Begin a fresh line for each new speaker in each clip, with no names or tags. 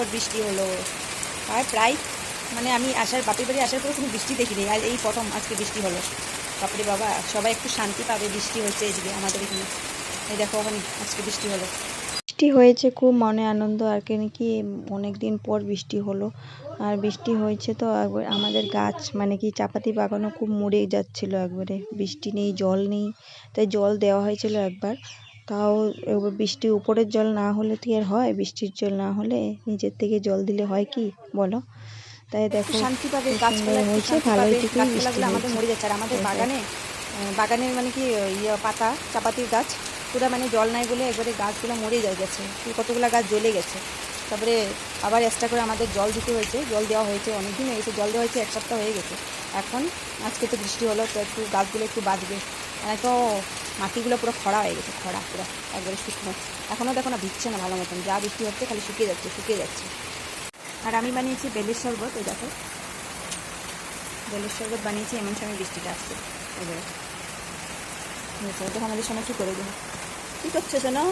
পর বৃষ্টি হলো। আর প্রায় মানে আমি আসার, বাপের বাড়ি আসার পরে কোনো বৃষ্টি দেখিনি। আর এই প্রথম আজকে বৃষ্টি হলো। বাপরে বাবা, সবাই একটু শান্তি পাবে, বৃষ্টি হচ্ছে এদিকে আমাদের এখানে। এই দেখো ওখানে আজকে বৃষ্টি হলো।
বৃষ্টি হয়েছে, খুব মনে আনন্দ। আর কেন কি নাকি অনেক দিন পর বৃষ্টি হলো। আর বৃষ্টি হয়েছে তো একবার আমাদের গাছ মানে কি চাপাতি বাগানও খুব মরে যাচ্ছিল একবারে। বৃষ্টি নেই, জল নেই, তাই জল দেওয়া হয়েছিল একবার। তাও এবার বৃষ্টি উপরের জল না হলে কি আর হয়? বৃষ্টির জল না হলে নিজের থেকে জল দিলে হয় কি? বলো। তাই দেখো
শান্তি পাবে গাছপালা
হয়েছে, ভালোই
গাছপালাগুলো আমাদের মরে যাচ্ছে আর আমাদের। বাগানে বাগানের মানে কি ইয়ে পাতা চাপাতির গাছ পুরো মানে জল নাই বলে একবারে গাছগুলো মরে যায় গেছে। কতগুলো গাছ জ্বলে গেছে। তারপরে আবার এক্সট্রা করে আমাদের জল দিতে হয়েছে। জল দেওয়া হয়েছে অনেক দিন হয়ে গেছে। জল দেওয়া হয়েছে এক সপ্তাহ হয়ে গেছে। এখন আজকে তো বৃষ্টি হলো তো একটু গাছগুলো একটু বাঁচবে। তো মাটিগুলো পুরো খরা হয়ে গেছে খরা পুরো একবারে শুকনো। এখনও দেখো না, ভিজছে না ভালো মতন। যা বৃষ্টি হচ্ছে খালি শুকিয়ে যাচ্ছে শুকিয়ে যাচ্ছে। আর আমি বানিয়েছি বেলের শরবত, এই দেখো। বেলের শরবত বানিয়েছি, এমন সময় বৃষ্টিটা আসছে। এবারে দেখো আমাদের সময় কী করে দেবো। কী করছ শোনো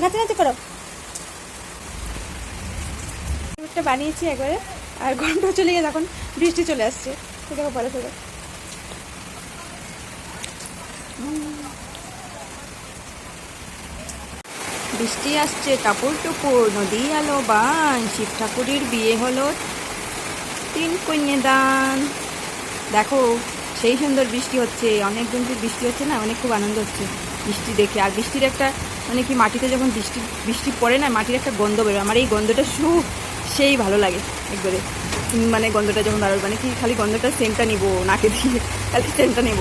নাচে নাচে করো। একটা বানিয়েছি একবারে, আর গরমটা চলে গেছে এখন বৃষ্টি চলে আসছে। দেখো পরে ফেরো বৃষ্টি আসছে টাপুর টুপুর নদী আলো, বান, শিব ঠাকুরের বিয়ে হলো, তিন কন্যে দান। দেখো, সেই সুন্দর বৃষ্টি হচ্ছে, অনেক দিন বৃষ্টি হচ্ছে না, অনেক খুব আনন্দ হচ্ছে বৃষ্টি দেখে। আর বৃষ্টির একটা মানে কি, মাটিতে যখন বৃষ্টি বৃষ্টি পড়ে না, মাটির একটা গন্ধ বেরোয়। আমার এই গন্ধটা সু সেই ভালো লাগে একবারে। মানে গন্ধটা যখন দাঁড়াবে মানে কি খালি গন্ধটা সেন্টটা নিবো, নাকে দিয়ে, খালি সেন্টটা নেব।